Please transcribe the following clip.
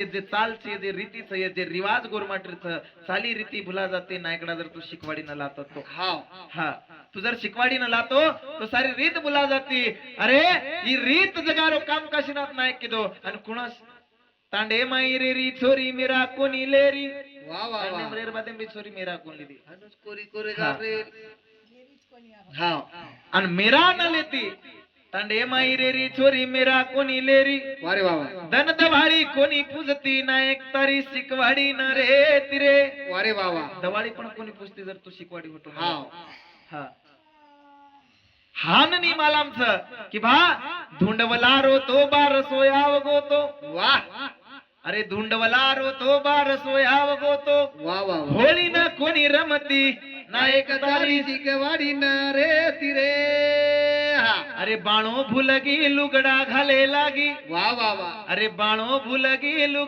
जे चालचे जे रीतीचं हे जे रिवाज गोरमाटीचं चाली रीती भुला जाते नायकडा जर तू शिकवाडीनं लातो तो. हाव. हा. तू जर शिकवाडीनं लातो तो सारी रीत भुला जाते. अरे ही रीत जगारो काम काशीनाथ नायक किदो? आणि कुणास? तांडे माई रे री छोरी मेरा कोणी लेरी? वा वा वा. रेर बादे बी छोरी मेरा कोण लिदी हनुस कोरी कोरी हा. रे. हाव. आणि मेरा न लेती. तांडे माई रे री छोरी मेरा कोणी लेरी? वारे वा धन दवाळी कोणी पूजती नायक तारी शिकवाडी न रे तिरे. वारे वा दवाळी पण कोणी पुजते जर तू शिकवाडी होतो ना. हाव. हा. हान नियम आला आमचं की भा धुंडवला रो तो बार सोयाव गोतो. वा. अरे धुंडवला रो तो बार सोयाव गोतो. वा वा. होळी न कोणी रमती नायक तारी तारी शिकवाडी न रे अरे बाणो भुलगी लुगडा घाले लागी. वा वा वा. अरे बाणो भुलगी लुगडा